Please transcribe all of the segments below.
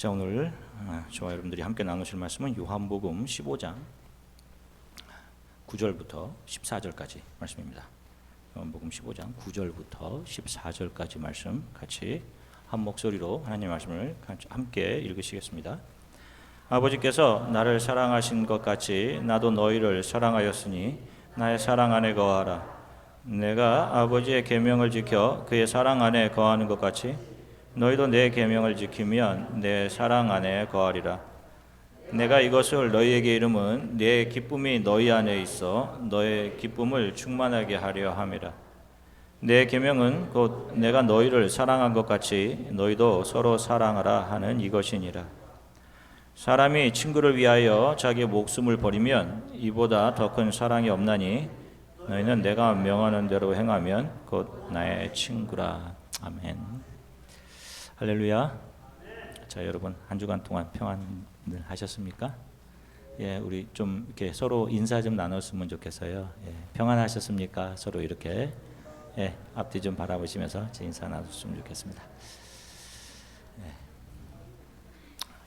자 오늘 아, 저와 여러분들이 함께 나누실 말씀은 요한복음 15장 9절부터 14절까지 말씀입니다. 요한복음 15장 9절부터 14절까지 말씀 같이 한 목소리로 하나님 말씀을 함께 읽으시겠습니다. 아버지께서 나를 사랑하신 것 같이 나도 너희를 사랑하였으니 나의 사랑 안에 거하라. 내가 아버지의 계명을 지켜 그의 사랑 안에 거하는 것 같이 너희도 내 계명을 지키면 내 사랑 안에 거하리라. 내가 이것을 너희에게 이름은 내 기쁨이 너희 안에 있어 너의 기쁨을 충만하게 하려 함이라. 내 계명은 곧 내가 너희를 사랑한 것 같이 너희도 서로 사랑하라 하는 이것이니라. 사람이 친구를 위하여 자기 목숨을 버리면 이보다 더 큰 사랑이 없나니 너희는 내가 명하는 대로 행하면 곧 나의 친구라. 아멘. 할렐루야. 자, 여러분 한 주간 동안 평안을 하셨습니까? 예, 우리 좀 이렇게 서로 인사 좀 나눴으면 좋겠어요. 예, 평안하셨습니까? 서로 이렇게 예, 앞뒤 좀 바라보시면서 제 인사 나눴으면 좋겠습니다. 예.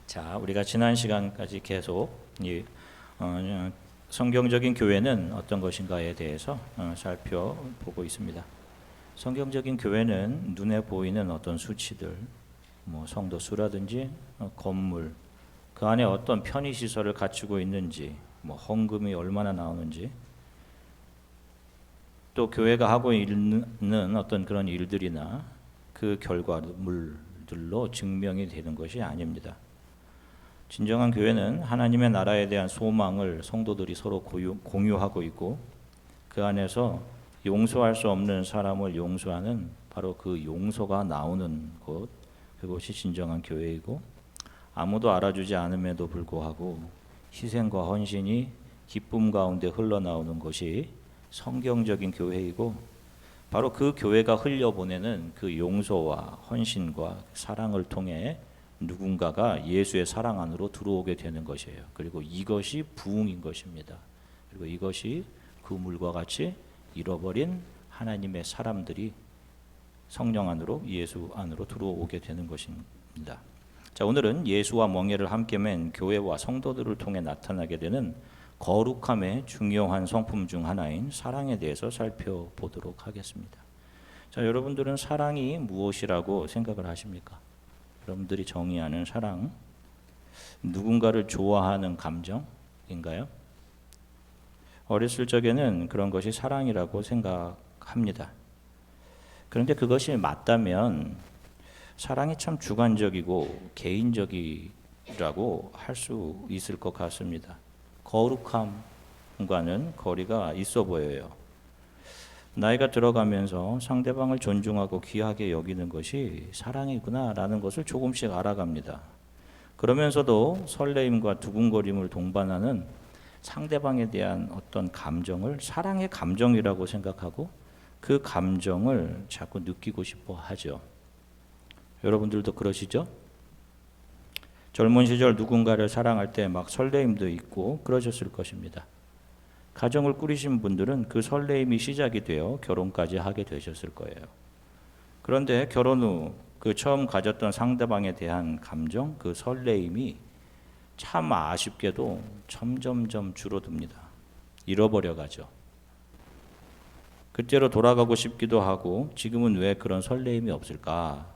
자, 우리가 지난 시간까지 계속 이 어, 성경적인 교회는 어떤 것인가에 대해서 어, 살펴보고 있습니다. 성경적인 교회는 눈에 보이는 어떤 수치들, 뭐 성도 수라든지 어, 건물, 그 안에 어떤 편의 시설을 갖추고 있는지, 뭐 헌금이 얼마나 나오는지, 또 교회가 하고 있는 어떤 그런 일들이나 그 결과물들로 증명이 되는 것이 아닙니다. 진정한 교회는 하나님의 나라에 대한 소망을 성도들이 서로 고유, 공유하고 있고 그 안에서 용서할 수 없는 사람을 용서하는 바로 그 용서가 나오는 곳 그것이 진정한 교회이고 아무도 알아주지 않음에도 불구하고 희생과 헌신이 기쁨 가운데 흘러나오는 것이 성경적인 교회이고 바로 그 교회가 흘려보내는 그 용서와 헌신과 사랑을 통해 누군가가 예수의 사랑 안으로 들어오게 되는 것이에요. 그리고 이것이 부흥인 것입니다. 그리고 이것이 그 물과 같이 잃어버린 하나님의 사람들이 성령 안으로 예수 안으로 들어오게 되는 것입니다. 자, 오늘은 예수와 멍에를 함께 맨 교회와 성도들을 통해 나타나게 되는 거룩함의 중요한 성품 중 하나인 사랑에 대해서 살펴보도록 하겠습니다. 자, 여러분들은 사랑이 무엇이라고 생각을 하십니까? 여러분들이 정의하는 사랑, 누군가를 좋아하는 감정인가요? 어렸을 적에는 그런 것이 사랑이라고 생각합니다. 그런데 그것이 맞다면 사랑이 참 주관적이고 개인적이라고 할 수 있을 것 같습니다. 거룩함과는 거리가 있어 보여요. 나이가 들어가면서 상대방을 존중하고 귀하게 여기는 것이 사랑이구나라는 것을 조금씩 알아갑니다. 그러면서도 설레임과 두근거림을 동반하는 상대방에 대한 어떤 감정을 사랑의 감정이라고 생각하고 그 감정을 자꾸 느끼고 싶어 하죠. 여러분들도 그러시죠? 젊은 시절 누군가를 사랑할 때 막 설레임도 있고 그러셨을 것입니다. 가정을 꾸리신 분들은 그 설레임이 시작이 되어 결혼까지 하게 되셨을 거예요. 그런데 결혼 후 그 처음 가졌던 상대방에 대한 감정, 그 설레임이 참 아쉽게도 점점점 줄어듭니다. 잃어버려 가죠. 그때로 돌아가고 싶기도 하고 지금은 왜 그런 설레임이 없을까?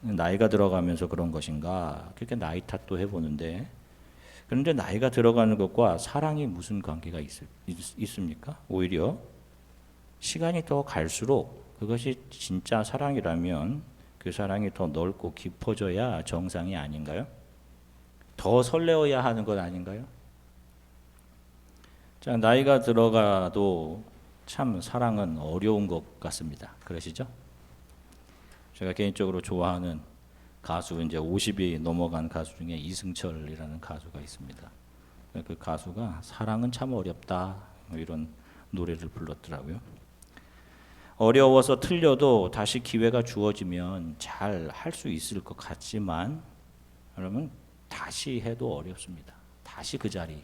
나이가 들어가면서 그런 것인가? 그렇게 나이 탓도 해보는데 그런데 나이가 들어가는 것과 사랑이 무슨 관계가 있, 있 습니까? 오히려 시간이 더 갈수록 그것이 진짜 사랑이라면 그 사랑이 더 넓고 깊어져야 정상이 아닌가요? 더 설레어야 하는 것 아닌가요? 자, 나이가 들어가도 참 사랑은 어려운 것 같습니다. 그러시죠? 제가 개인적으로 좋아하는 가수 이제 50이 넘어간 가수 중에 이승철이라는 가수가 있습니다. 그 가수가 사랑은 참 어렵다 뭐 이런 노래를 불렀더라고요. 어려워서 틀려도 다시 기회가 주어지면 잘 할 수 있을 것 같지만 여러분 다시 해도 어렵습니다. 다시 그 자리.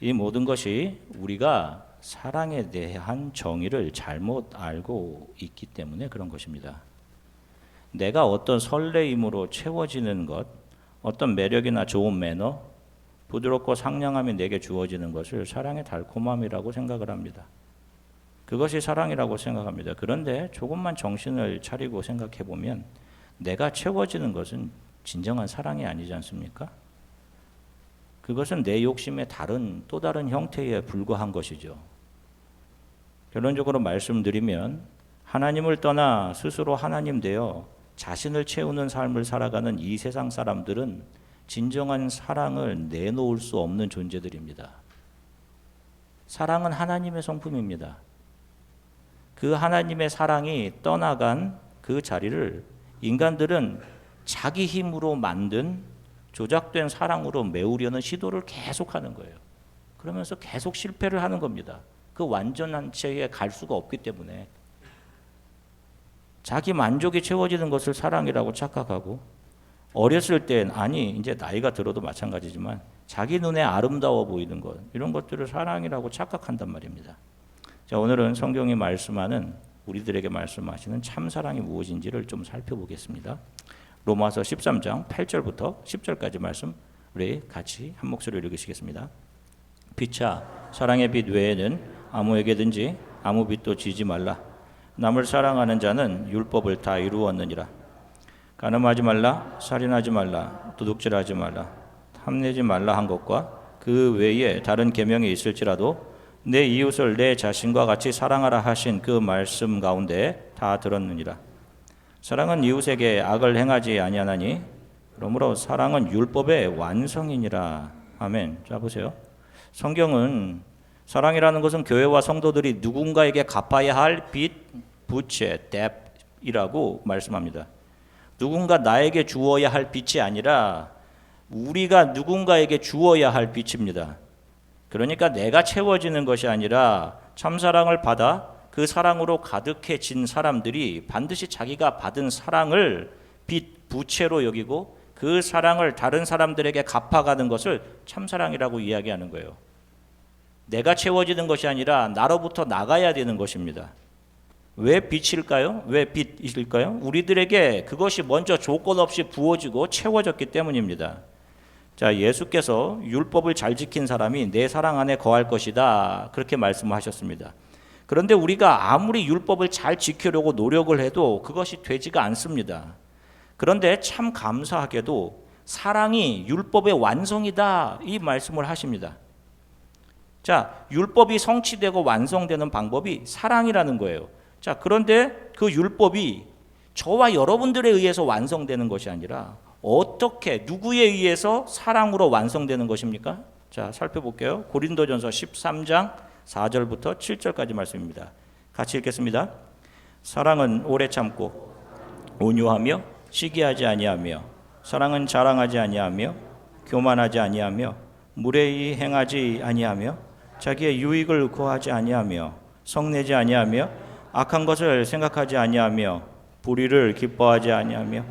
이 모든 것이 우리가 사랑에 대한 정의를 잘못 알고 있기 때문에 그런 것입니다. 내가 어떤 설레임으로 채워지는 것, 어떤 매력이나 좋은 매너, 부드럽고 상냥함이 내게 주어지는 것을 사랑의 달콤함이라고 생각을 합니다. 그것이 사랑이라고 생각합니다. 그런데 조금만 정신을 차리고 생각해 보면 내가 채워지는 것은 진정한 사랑이 아니지 않습니까? 그것은 내 욕심의 다른 또 다른 형태에 불과한 것이죠. 결론적으로 말씀드리면 하나님을 떠나 스스로 하나님 되어 자신을 채우는 삶을 살아가는 이 세상 사람들은 진정한 사랑을 내놓을 수 없는 존재들입니다. 사랑은 하나님의 성품입니다. 그 하나님의 사랑이 떠나간 그 자리를 인간들은 자기 힘으로 만든 조작된 사랑으로 메우려는 시도를 계속하는 거예요. 그러면서 계속 실패를 하는 겁니다. 그 완전한 체에 갈 수가 없기 때문에 자기 만족이 채워지는 것을 사랑이라고 착각하고 어렸을 땐 아니 이제 나이가 들어도 마찬가지지만 자기 눈에 아름다워 보이는 것 이런 것들을 사랑이라고 착각한단 말입니다. 자 오늘은 성경이 말씀하는 우리들에게 말씀하시는 참 사랑이 무엇인지를 좀 살펴보겠습니다. 로마서 13장 8절부터 10절까지 말씀 우리 같이 한 목소리로 읽으시겠습니다. 빛아 사랑의 빛 외에는 아무에게든지 아무 빛도 지지 말라. 남을 사랑하는 자는 율법을 다 이루었느니라. 가늠하지 말라, 살인하지 말라, 도둑질하지 말라, 탐내지 말라 한 것과 그 외에 다른 계명이 있을지라도 내 이웃을 내 자신과 같이 사랑하라 하신 그 말씀 가운데 다 들었느니라. 사랑은 이웃에게 악을 행하지 아니하나니 그러므로 사랑은 율법의 완성이니라. 아멘. 자 보세요. 성경은 사랑이라는 것은 교회와 성도들이 누군가에게 갚아야 할 빚, 부채, 뎁이라고 말씀합니다. 누군가 나에게 주어야 할 빚이 아니라 우리가 누군가에게 주어야 할 빚입니다. 그러니까 내가 채워지는 것이 아니라 참사랑을 받아 그 사랑으로 가득해진 사람들이 반드시 자기가 받은 사랑을 빚, 부채로 여기고 그 사랑을 다른 사람들에게 갚아가는 것을 참사랑이라고 이야기하는 거예요. 내가 채워지는 것이 아니라 나로부터 나가야 되는 것입니다. 왜 빛일까요? 왜 빛일까요? 우리들에게 그것이 먼저 조건 없이 부어지고 채워졌기 때문입니다. 자, 예수께서 율법을 잘 지킨 사람이 내 사랑 안에 거할 것이다. 그렇게 말씀하셨습니다. 그런데 우리가 아무리 율법을 잘 지키려고 노력을 해도 그것이 되지가 않습니다. 그런데 참 감사하게도 사랑이 율법의 완성이다. 이 말씀을 하십니다. 자, 율법이 성취되고 완성되는 방법이 사랑이라는 거예요. 자, 그런데 그 율법이 저와 여러분들에 의해서 완성되는 것이 아니라 어떻게 누구에 의해서 사랑으로 완성되는 것입니까? 자, 살펴볼게요. 고린도전서 13장 4절부터 7절까지 말씀입니다. 같이 읽겠습니다. 사랑은 오래 참고 온유하며 시기하지 아니하며 사랑은 자랑하지 아니하며 교만하지 아니하며 무례히 행하지 아니하며 자기의 유익을 구하지 아니하며 성내지 아니하며 악한 것을 생각하지 아니하며 불의를 기뻐하지 아니하며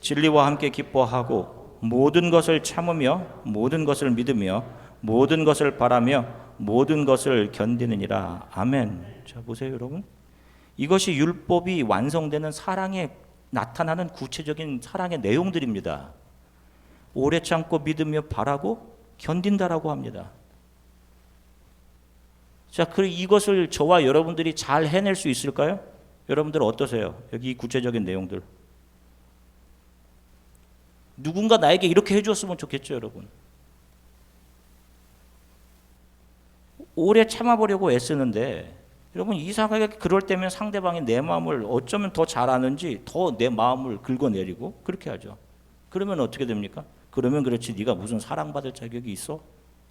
진리와 함께 기뻐하고 모든 것을 참으며 모든 것을 믿으며 모든 것을 바라며 모든 것을 견디느니라. 아멘. 자 보세요, 여러분. 이것이 율법이 완성되는 사랑에 나타나는 구체적인 사랑의 내용들입니다. 오래 참고 믿으며 바라고 견딘다라고 합니다. 자, 그 이것을 저와 여러분들이 잘 해낼 수 있을까요? 여러분들 어떠세요? 여기 구체적인 내용들. 누군가 나에게 이렇게 해주었으면 좋겠죠, 여러분. 오래 참아보려고 애쓰는데, 여러분 이상하게 그럴 때면 상대방이 내 마음을 어쩌면 더 잘 아는지 더 내 마음을 긁어내리고 그렇게 하죠. 그러면 어떻게 됩니까? 그러면 그렇지 네가 무슨 사랑받을 자격이 있어?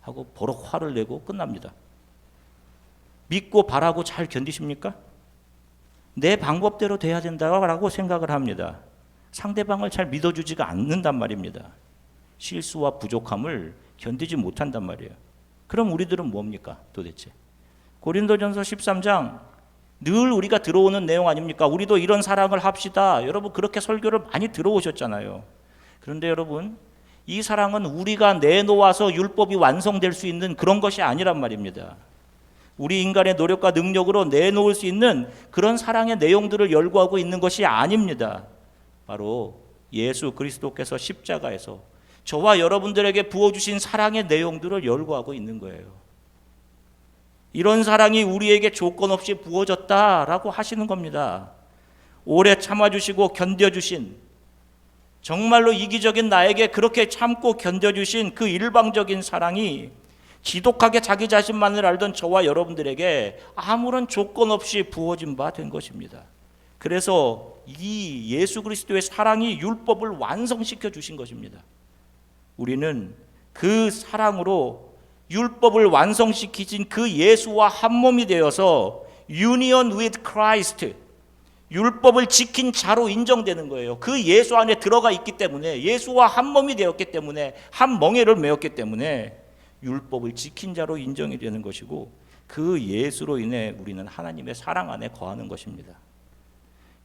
하고 버럭 화를 내고 끝납니다. 믿고 바라고 잘 견디십니까? 내 방법대로 돼야 된다고 생각을 합니다. 상대방을 잘 믿어주지가 않는단 말입니다. 실수와 부족함을 견디지 못한단 말이에요. 그럼 우리들은 뭡니까 도대체? 고린도전서 13장 늘 우리가 들어오는 내용 아닙니까? 우리도 이런 사랑을 합시다. 여러분 그렇게 설교를 많이 들어오셨잖아요. 그런데 여러분 이 사랑은 우리가 내놓아서 율법이 완성될 수 있는 그런 것이 아니란 말입니다. 우리 인간의 노력과 능력으로 내놓을 수 있는 그런 사랑의 내용들을 열거하고 있는 것이 아닙니다. 바로 예수 그리스도께서 십자가에서 저와 여러분들에게 부어주신 사랑의 내용들을 열거하고 있는 거예요. 이런 사랑이 우리에게 조건 없이 부어졌다라고 하시는 겁니다. 오래 참아주시고 견뎌주신 정말로 이기적인 나에게 그렇게 참고 견뎌주신 그 일방적인 사랑이 지독하게 자기 자신만을 알던 저와 여러분들에게 아무런 조건 없이 부어진 바 된 것입니다. 그래서 이 예수 그리스도의 사랑이 율법을 완성시켜 주신 것입니다. 우리는 그 사랑으로 율법을 완성시키신 그 예수와 한 몸이 되어서 union with Christ 율법을 지킨 자로 인정되는 거예요. 그 예수 안에 들어가 있기 때문에 예수와 한 몸이 되었기 때문에 한 멍에를 메었기 때문에 율법을 지킨 자로 인정이 되는 것이고 그 예수로 인해 우리는 하나님의 사랑 안에 거하는 것입니다.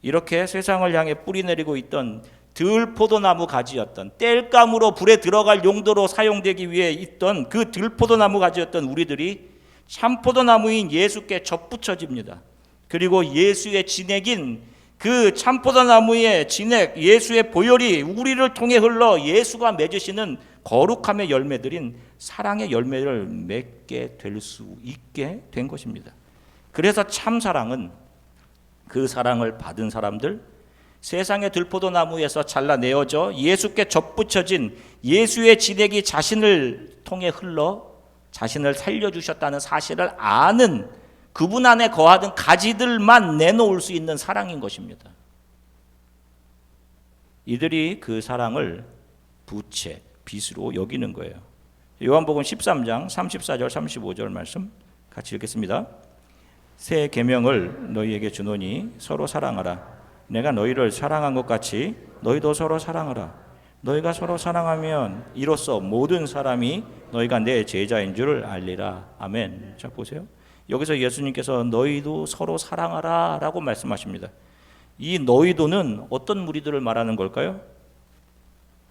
이렇게 세상을 향해 뿌리 내리고 있던 들포도나무 가지였던 땔감으로 불에 들어갈 용도로 사용되기 위해 있던 그 들포도나무 가지였던 우리들이 참포도나무인 예수께 접붙여집니다. 그리고 예수의 진액인 그 참포도나무의 진액, 예수의 보혈이 우리를 통해 흘러 예수가 맺으시는 거룩함의 열매들인 사랑의 열매를 맺게 될 수 있게 된 것입니다. 그래서 참 사랑은 그 사랑을 받은 사람들, 세상의 들포도나무에서 잘라내어져 예수께 접붙여진 예수의 진액이 자신을 통해 흘러 자신을 살려주셨다는 사실을 아는 그분 안에 거하던 가지들만 내놓을 수 있는 사랑인 것입니다. 이들이 그 사랑을 부채, 빚으로 여기는 거예요. 요한복음 13장 34절 35절 말씀 같이 읽겠습니다. 새 계명을 너희에게 주노니 서로 사랑하라. 내가 너희를 사랑한 것 같이 너희도 서로 사랑하라. 너희가 서로 사랑하면 이로써 모든 사람이 너희가 내 제자인 줄을 알리라. 아멘. 자 보세요. 여기서 예수님께서 너희도 서로 사랑하라라고 말씀하십니다. 이 너희도는 어떤 무리들을 말하는 걸까요?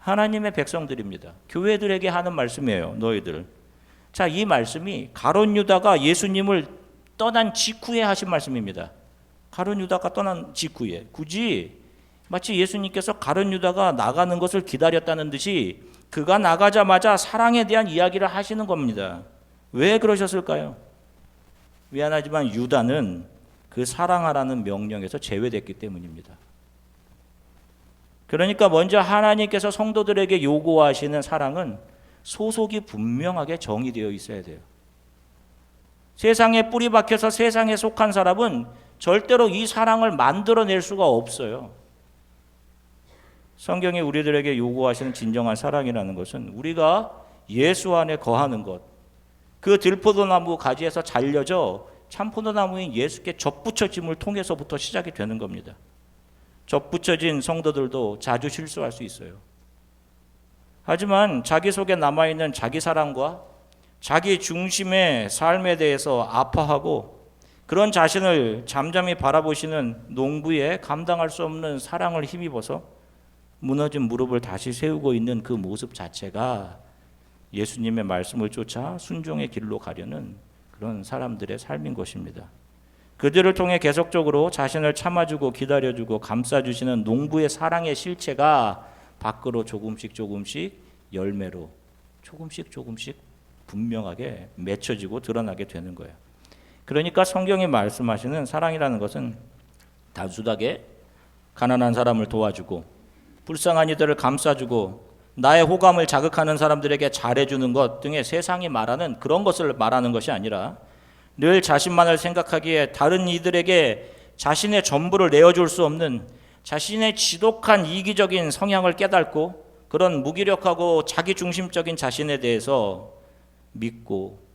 하나님의 백성들입니다. 교회들에게 하는 말씀이에요. 너희들. 자, 이 말씀이 가론 유다가 예수님을 떠난 직후에 하신 말씀입니다. 가론 유다가 떠난 직후에 굳이 마치 예수님께서 가론 유다가 나가는 것을 기다렸다는 듯이 그가 나가자마자 사랑에 대한 이야기를 하시는 겁니다. 왜 그러셨을까요? 미안하지만 유다는 그 사랑하라는 명령에서 제외됐기 때문입니다. 그러니까 먼저 하나님께서 성도들에게 요구하시는 사랑은 소속이 분명하게 정의되어 있어야 돼요. 세상에 뿌리 박혀서 세상에 속한 사람은 절대로 이 사랑을 만들어낼 수가 없어요. 성경이 우리들에게 요구하시는 진정한 사랑이라는 것은 우리가 예수 안에 거하는 것, 그 들포도나무 가지에서 잘려져 참포도나무인 예수께 접붙여짐을 통해서부터 시작이 되는 겁니다. 접붙여진 성도들도 자주 실수할 수 있어요. 하지만 자기 속에 남아있는 자기 사랑과 자기 중심의 삶에 대해서 아파하고 그런 자신을 잠잠히 바라보시는 농부의 감당할 수 없는 사랑을 힘입어서 무너진 무릎을 다시 세우고 있는 그 모습 자체가 예수님의 말씀을 쫓아 순종의 길로 가려는 그런 사람들의 삶인 것입니다. 그들을 통해 계속적으로 자신을 참아주고 기다려주고 감싸주시는 농부의 사랑의 실체가 밖으로 조금씩 조금씩 열매로 조금씩 조금씩 분명하게 맺혀지고 드러나게 되는 거예요. 그러니까 성경이 말씀하시는 사랑이라는 것은 단순하게 가난한 사람을 도와주고 불쌍한 이들을 감싸주고 나의 호감을 자극하는 사람들에게 잘해주는 것 등의 세상이 말하는 그런 것을 말하는 것이 아니라 늘 자신만을 생각하기에 다른 이들에게 자신의 전부를 내어줄 수 없는 자신의 지독한 이기적인 성향을 깨닫고 그런 무기력하고 자기중심적인 자신에 대해서 믿고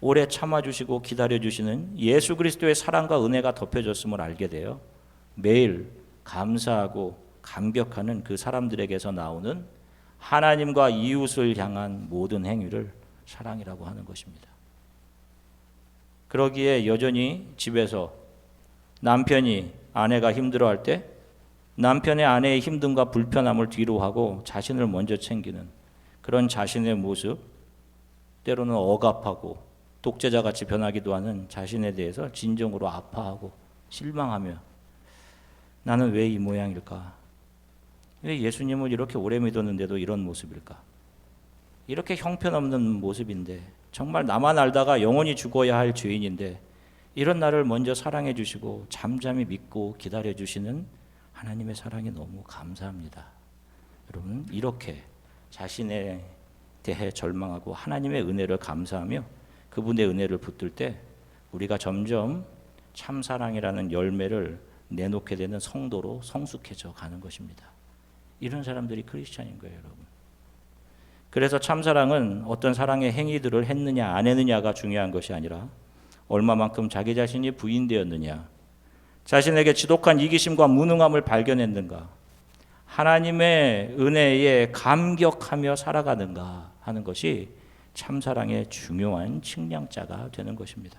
오래 참아주시고 기다려주시는 예수 그리스도의 사랑과 은혜가 덮여졌음을 알게 되어 매일 감사하고 감격하는 그 사람들에게서 나오는 하나님과 이웃을 향한 모든 행위를 사랑이라고 하는 것입니다. 그러기에 여전히 집에서 남편이 아내가 힘들어할 때 남편의 아내의 힘듦과 불편함을 뒤로 하고 자신을 먼저 챙기는 그런 자신의 모습 때로는 억압하고 독재자 같이 변하기도 하는 자신에 대해서 진정으로 아파하고 실망하며 나는 왜 이 모양일까? 왜 예수님을 이렇게 오래 믿었는데도 이런 모습일까? 이렇게 형편없는 모습인데 정말 나만 알다가 영원히 죽어야 할 죄인인데 이런 나를 먼저 사랑해 주시고 잠잠히 믿고 기다려 주시는 하나님의 사랑이 너무 감사합니다. 여러분 이렇게 자신에 대해 절망하고 하나님의 은혜를 감사하며 그분의 은혜를 붙들 때 우리가 점점 참 사랑이라는 열매를 내놓게 되는 성도로 성숙해져 가는 것입니다. 이런 사람들이 크리스찬인 거예요, 여러분. 그래서 참사랑은 어떤 사랑의 행위들을 했느냐 안 했느냐가 중요한 것이 아니라 얼마만큼 자기 자신이 부인되었느냐 자신에게 지독한 이기심과 무능함을 발견했는가 하나님의 은혜에 감격하며 살아가는가 하는 것이 참사랑의 중요한 측량자가 되는 것입니다.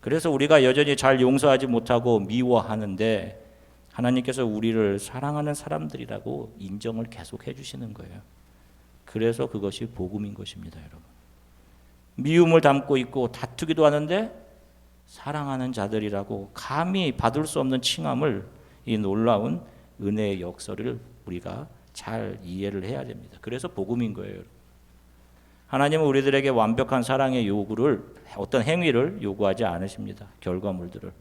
그래서 우리가 여전히 잘 용서하지 못하고 미워하는데 하나님께서 우리를 사랑하는 사람들이라고 인정을 계속 해주시는 거예요. 그래서 그것이 복음인 것입니다, 여러분. 미움을 담고 있고 다투기도 하는데 사랑하는 자들이라고 감히 받을 수 없는 칭함을 이 놀라운 은혜의 역설을 우리가 잘 이해를 해야 됩니다. 그래서 복음인 거예요. 여러분. 하나님은 우리들에게 완벽한 사랑의 요구를 어떤 행위를 요구하지 않으십니다. 결과물들을.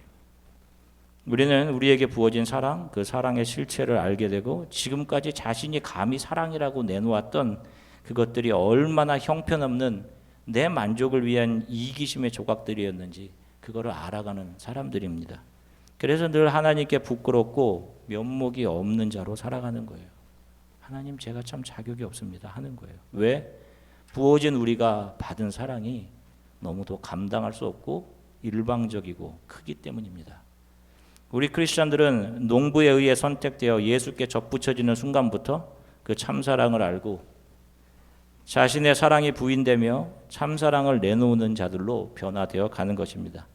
우리는 우리에게 부어진 사랑, 그 사랑의 실체를 알게 되고 지금까지 자신이 감히 사랑이라고 내놓았던 그것들이 얼마나 형편없는 내 만족을 위한 이기심의 조각들이었는지 그거를 알아가는 사람들입니다. 그래서 늘 하나님께 부끄럽고 면목이 없는 자로 살아가는 거예요. 하나님 제가 참 자격이 없습니다 하는 거예요. 왜? 부어진 우리가 받은 사랑이 너무도 감당할 수 없고 일방적이고 크기 때문입니다. 우리 크리스천들은 농부에 의해 선택되어 예수께 접붙여지는 순간부터 그 참사랑을 알고 자신의 사랑이 부인되며 참사랑을 내놓는 자들로 변화되어 가는 것입니다.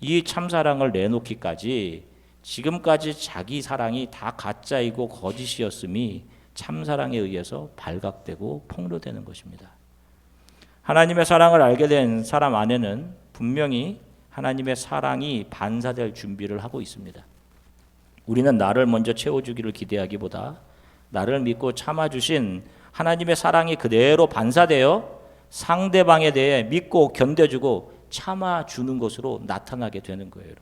이 참사랑을 내놓기까지 지금까지 자기 사랑이 다 가짜이고 거짓이었음이 참사랑에 의해서 발각되고 폭로되는 것입니다. 하나님의 사랑을 알게 된 사람 안에는 분명히 하나님의 사랑이 반사될 준비를 하고 있습니다. 우리는 나를 먼저 채워주기를 기대하기보다 나를 믿고 참아주신 하나님의 사랑이 그대로 반사되어 상대방에 대해 믿고 견뎌주고 참아주는 것으로 나타나게 되는 거예요.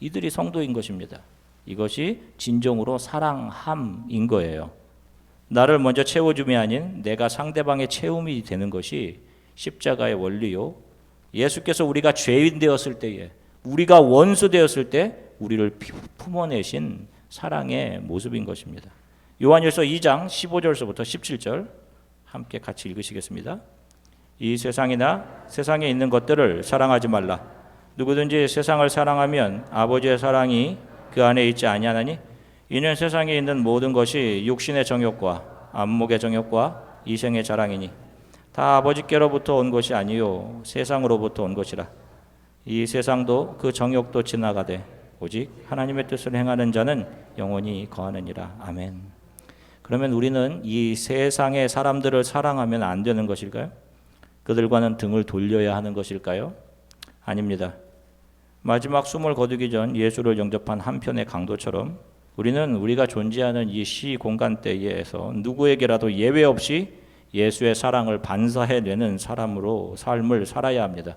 이들이 성도인 것입니다. 이것이 진정으로 사랑함인 거예요. 나를 먼저 채워줌이 아닌 내가 상대방의 채움이 되는 것이 십자가의 원리요. 예수께서 우리가 죄인 되었을 때에 우리가 원수 되었을 때 우리를 품어내신 사랑의 모습인 것입니다. 요한일서 2장 15절서부터 17절 함께 같이 읽으시겠습니다. 이 세상이나 세상에 있는 것들을 사랑하지 말라. 누구든지 세상을 사랑하면 아버지의 사랑이 그 안에 있지 아니하나니 이는 세상에 있는 모든 것이 육신의 정욕과 안목의 정욕과 이생의 자랑이니 다 아버지께로부터 온 것이 아니요 세상으로부터 온 것이라. 이 세상도 그 정욕도 지나가되 오직 하나님의 뜻을 행하는 자는 영원히 거하느니라. 아멘. 그러면 우리는 이 세상의 사람들을 사랑하면 안 되는 것일까요? 그들과는 등을 돌려야 하는 것일까요? 아닙니다. 마지막 숨을 거두기 전 예수를 영접한 한 편의 강도처럼 우리는 우리가 존재하는 이 시 공간대에서 누구에게라도 예외 없이 예수의 사랑을 반사해내는 사람으로 삶을 살아야 합니다.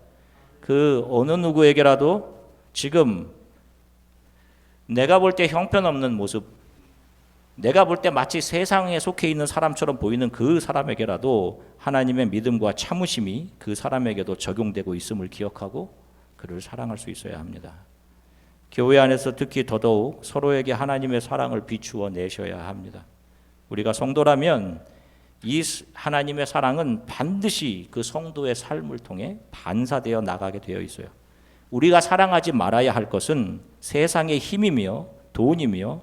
그 어느 누구에게라도 지금 내가 볼 때 형편없는 모습, 내가 볼 때 마치 세상에 속해 있는 사람처럼 보이는 그 사람에게라도 하나님의 믿음과 참으심이 그 사람에게도 적용되고 있음을 기억하고 그를 사랑할 수 있어야 합니다. 교회 안에서 특히 더더욱 서로에게 하나님의 사랑을 비추어 내셔야 합니다. 우리가 성도라면 이 하나님의 사랑은 반드시 그 성도의 삶을 통해 반사되어 나가게 되어 있어요. 우리가 사랑하지 말아야 할 것은 세상의 힘이며 돈이며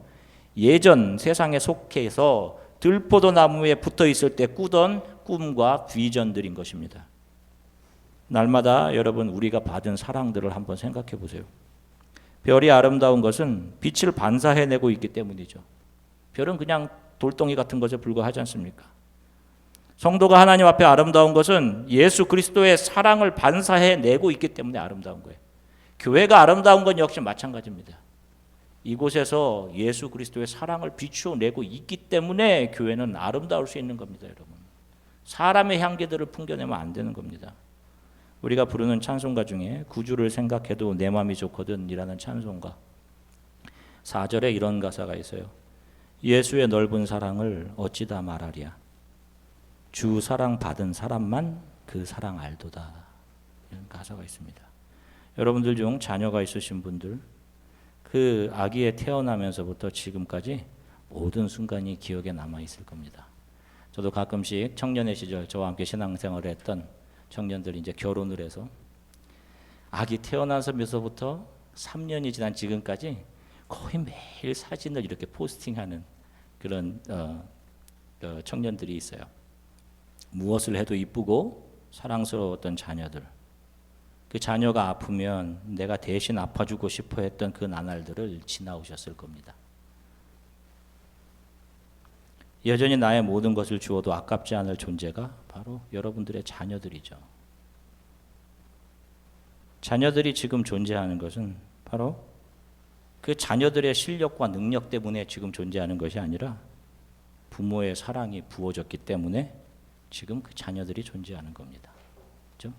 예전 세상에 속해서 들포도 나무에 붙어 있을 때 꾸던 꿈과 비전들인 것입니다. 날마다 여러분 우리가 받은 사랑들을 한번 생각해 보세요. 별이 아름다운 것은 빛을 반사해내고 있기 때문이죠. 별은 그냥 돌덩이 같은 것에 불과하지 않습니까? 성도가 하나님 앞에 아름다운 것은 예수 그리스도의 사랑을 반사해 내고 있기 때문에 아름다운 거예요. 교회가 아름다운 건 역시 마찬가지입니다. 이곳에서 예수 그리스도의 사랑을 비추어 내고 있기 때문에 교회는 아름다울 수 있는 겁니다, 여러분. 사람의 향기들을 풍겨내면 안 되는 겁니다. 우리가 부르는 찬송가 중에 구주를 생각해도 내 마음이 좋거든이라는 찬송가 4절에 이런 가사가 있어요. 예수의 넓은 사랑을 어찌다 말하랴. 주 사랑 받은 사람만 그 사랑 알도다. 이런 가사가 있습니다. 여러분들 중 자녀가 있으신 분들 그 아기에 태어나면서부터 지금까지 모든 순간이 기억에 남아 있을 겁니다. 저도 가끔씩 청년의 시절 저와 함께 신앙생활을 했던 청년들이 이제 결혼을 해서 아기 태어나서부터 3년이 지난 지금까지 거의 매일 사진을 이렇게 포스팅하는 그런 어, 어, 청년들이 있어요. 무엇을 해도 이쁘고 사랑스러웠던 자녀들. 그 자녀가 아프면 내가 대신 아파주고 싶어 했던 그 나날들을 지나오셨을 겁니다. 여전히 나의 모든 것을 주어도 아깝지 않을 존재가 바로 여러분들의 자녀들이죠. 자녀들이 지금 존재하는 것은 바로 그 자녀들의 실력과 능력 때문에 지금 존재하는 것이 아니라 부모의 사랑이 부어졌기 때문에 지금 그 자녀들이 존재하는 겁니다. 그렇죠?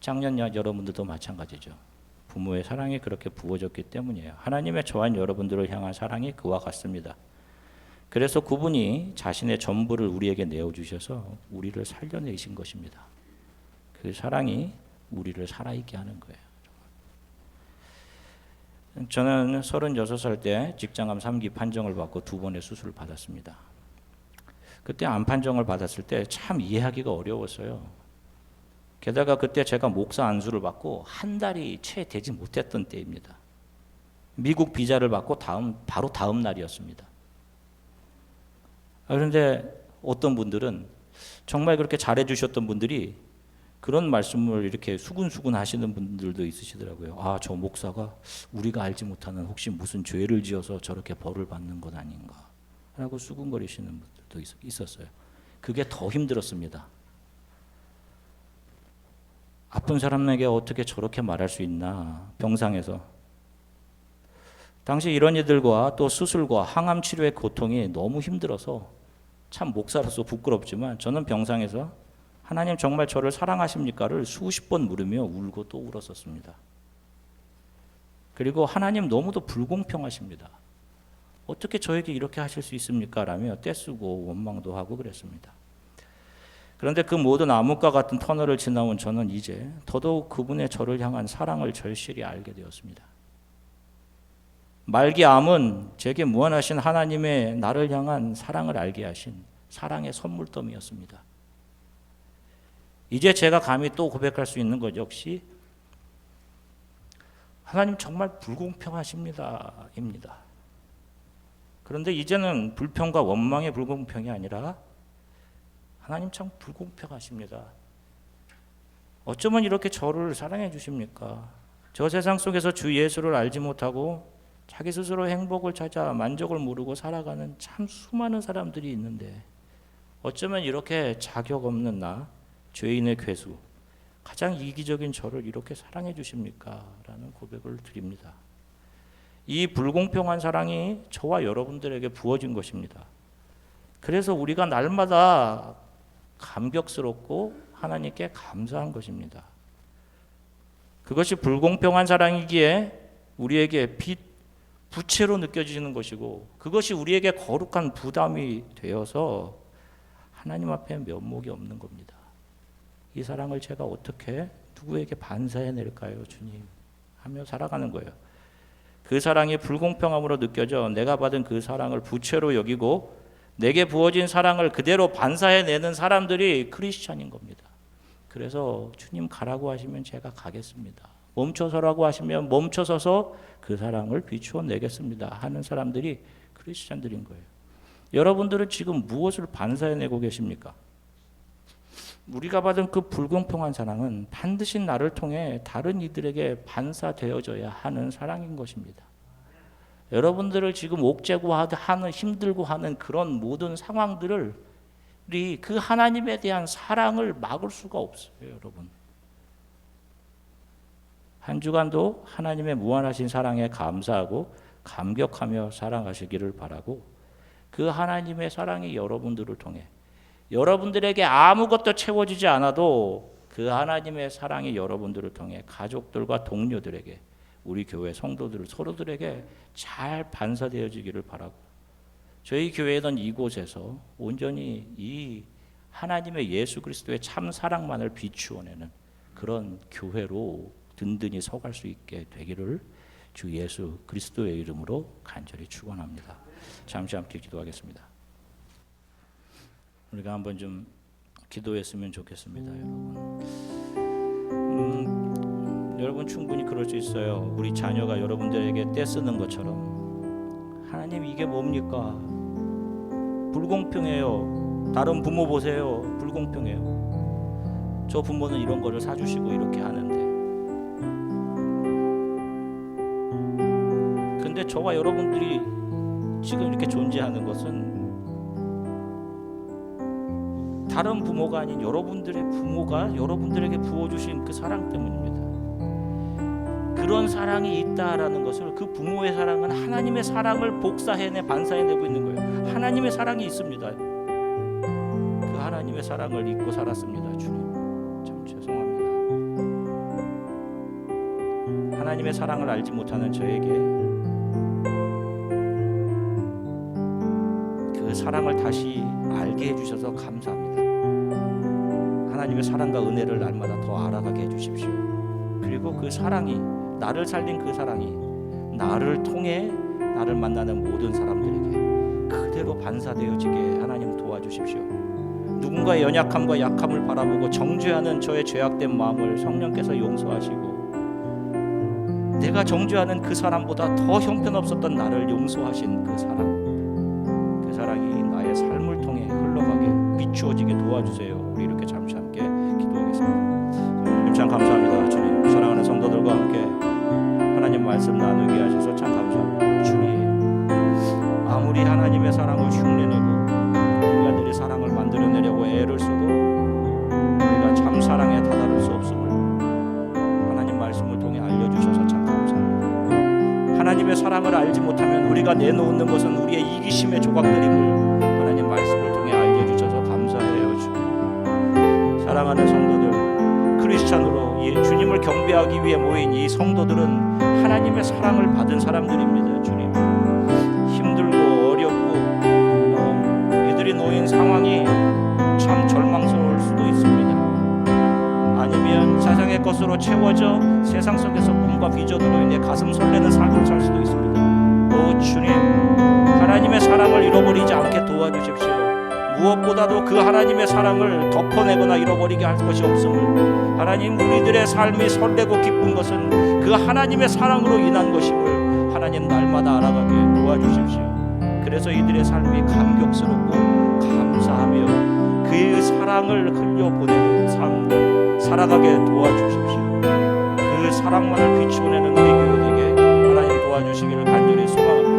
작년 여러분들도 마찬가지죠. 부모의 사랑이 그렇게 부어졌기 때문이에요. 하나님의 저와 여러분들을 향한 사랑이 그와 같습니다. 그래서 그분이 자신의 전부를 우리에게 내어 주셔서 우리를 살려내신 것입니다. 그 사랑이 우리를 살아있게 하는 거예요. 저는 36살 때 직장암 3기 판정을 받고 두 번의 수술을 받았습니다. 그때 암 판정을 받았을 때 참 이해하기가 어려웠어요. 게다가 그때 제가 목사 안수를 받고 한 달이 채 되지 못했던 때입니다. 미국 비자를 받고 다음 바로 다음 날이었습니다. 아, 그런데 어떤 분들은 정말 그렇게 잘해 주셨던 분들이 그런 말씀을 이렇게 수근수근 하시는 분들도 있으시더라고요. 아, 저 목사가 우리가 알지 못하는 혹시 무슨 죄를 지어서 저렇게 벌을 받는 것 아닌가? 라고 수근거리시는 분 들도 있었어요. 그게 더 힘들었습니다. 아픈 사람에게 어떻게 저렇게 말할 수 있나? 병상에서. 당시 이런 이들과 또 수술과 항암 치료의 고통이 너무 힘들어서 참 목사로서 부끄럽지만 저는 병상에서 하나님 정말 저를 사랑하십니까를 수십 번 물으며 울고 또 울었었습니다. 그리고 하나님 너무도 불공평하십니다. 어떻게 저에게 이렇게 하실 수 있습니까? 라며 떼쓰고 원망도 하고 그랬습니다. 그런데 그 모든 암흑과 같은 터널을 지나온 저는 이제 더더욱 그분의 저를 향한 사랑을 절실히 알게 되었습니다. 말기 암은 제게 무한하신 하나님의 나를 향한 사랑을 알게 하신 사랑의 선물더미였습니다. 이제 제가 감히 또 고백할 수 있는 것 역시 하나님 정말 불공평하십니다. 입니다. 그런데 이제는 불평과 원망의 불공평이 아니라 하나님 참 불공평하십니다. 어쩌면 이렇게 저를 사랑해 주십니까? 저 세상 속에서 주 예수를 알지 못하고 자기 스스로 행복을 찾아 만족을 모르고 살아가는 참 수많은 사람들이 있는데 어쩌면 이렇게 자격 없는 나, 죄인의 괴수, 가장 이기적인 저를 이렇게 사랑해 주십니까? 라는 고백을 드립니다. 이 불공평한 사랑이 저와 여러분들에게 부어진 것입니다. 그래서 우리가 날마다 감격스럽고 하나님께 감사한 것입니다. 그것이 불공평한 사랑이기에 우리에게 빛, 부채로 느껴지는 것이고 그것이 우리에게 거룩한 부담이 되어서 하나님 앞에 면목이 없는 겁니다. 이 사랑을 제가 어떻게 누구에게 반사해 낼까요, 주님? 하며 살아가는 거예요. 그 사랑이 불공평함으로 느껴져 내가 받은 그 사랑을 부채로 여기고 내게 부어진 사랑을 그대로 반사해 내는 사람들이 크리스천인 겁니다. 그래서 주님 가라고 하시면 제가 가겠습니다. 멈춰서라고 하시면 멈춰서서 그 사랑을 비추어 내겠습니다. 하는 사람들이 크리스천들인 거예요. 여러분들은 지금 무엇을 반사해 내고 계십니까? 우리가 받은 그 불공평한 사랑은 반드시 나를 통해 다른 이들에게 반사되어져야 하는 사랑인 것입니다. 여러분들을 지금 옥죄고 하는 힘들고 하는 그런 모든 상황들을 그 하나님에 대한 사랑을 막을 수가 없어요, 여러분. 한 주간도 하나님의 무한하신 사랑에 감사하고 감격하며 살아가시기를 바라고 그 하나님의 사랑이 여러분들을 통해 여러분들에게 아무것도 채워지지 않아도 그 하나님의 사랑이 여러분들을 통해 가족들과 동료들에게 우리 교회 성도들 서로들에게 잘 반사되어지기를 바라고 저희 교회는 이곳에서 온전히 이 하나님의 예수 그리스도의 참 사랑만을 비추어내는 그런 교회로 든든히 서갈 수 있게 되기를 주 예수 그리스도의 이름으로 간절히 축원합니다. 잠시 함께 기도하겠습니다. 우리가 한번 좀 기도했으면 좋겠습니다, 여러분. 음, 여러분 충분히 그럴 수 있어요. 우리 자녀가 여러분들에게 떼 쓰는 것처럼 하나님 이게 뭡니까? 불공평해요. 다른 부모 보세요. 불공평해요. 저 부모는 이런 거를 사주시고 이렇게 하는데. 근데 저와 여러분들이 지금 이렇게 존재하는 것은 다른 부모가 아닌 여러분들의 부모가 여러분들에게 부어주신 그 사랑 때문입니다. 그런 사랑이 있다라는 것을 그 부모의 사랑은 하나님의 사랑을 복사해내 반사해내고 있는 거예요. 하나님의 사랑이 있습니다. 그 하나님의 사랑을 잊고 살았습니다, 주님. 참 죄송합니다. 하나님의 사랑을 알지 못하는 저에게 그 사랑을 다시 알게 해주셔서 감사합니다. 하나님의 사랑과 은혜를 날마다 더 알아가게 해주십시오. 그리고 그 사랑이 나를 살린 그 사랑이 나를 통해 나를 만나는 모든 사람들에게 그대로 반사되어지게 하나님 도와주십시오. 누군가의 연약함과 약함을 바라보고 정죄하는 저의 죄악된 마음을 성령께서 용서하시고 내가 정죄하는 그 사람보다 더 형편없었던 나를 용서하신 그 사랑 그 사랑이 나의 삶을 통해 흘러가게 비추어지게 도와주세요. 내놓는 것은 무엇보다도 그 하나님의 사랑을 덮어내거나 잃어버리게 할 것이 없음을 하나님 우리들의 삶이 설레고 기쁜 것은 그 하나님의 사랑으로 인한 것임을 하나님 날마다 알아가게 도와주십시오. 그래서 이들의 삶이 감격스럽고 감사하며 그 사랑을 흘려보내는 삶 살아가게 도와주십시오. 그 사랑만을 비추어내는 우리 교회에게 하나님 도와주시기를 간절히 소망합니다.